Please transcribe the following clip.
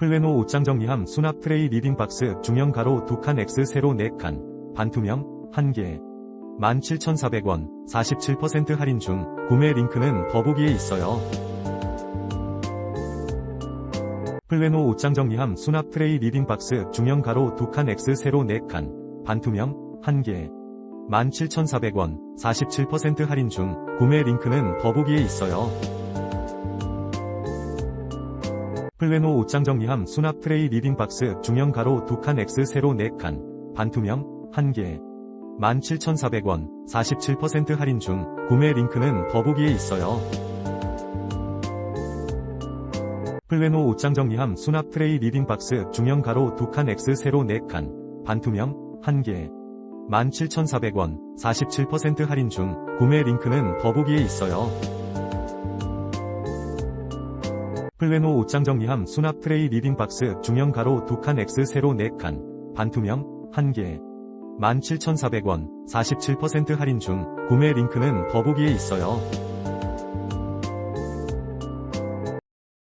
플레노 옷장 정리함 수납 트레이 리딩 박스 중형 가로 2칸 X 세로 4칸 반투명 1개 17,400원 47% 할인 중 구매 링크는 더보기에 있어요. 플레노 옷장 정리함 수납 트레이 리딩 박스 중형 가로 2칸 X 세로 4칸 반투명 1개 17,400원 47% 할인 중 구매 링크는 더보기에 있어요. 플레노 옷장 정리함 수납 트레이 리딩박스 중형 가로 2칸 X 세로 4칸 반투명 1개 17,400원 47% 할인 중 구매 링크는 더보기에 있어요. 플레노 옷장 정리함 수납 트레이 리딩박스 중형 가로 2칸 X 세로 4칸 반투명 1개 17,400원 47% 할인 중 구매 링크는 더보기에 있어요. 플레노 옷장 정리함 수납 트레이 리딩박스 중형 가로 2칸 X 세로 4칸 반투명 1개 17,400원 47% 할인 중 구매 링크는 더보기에 있어요.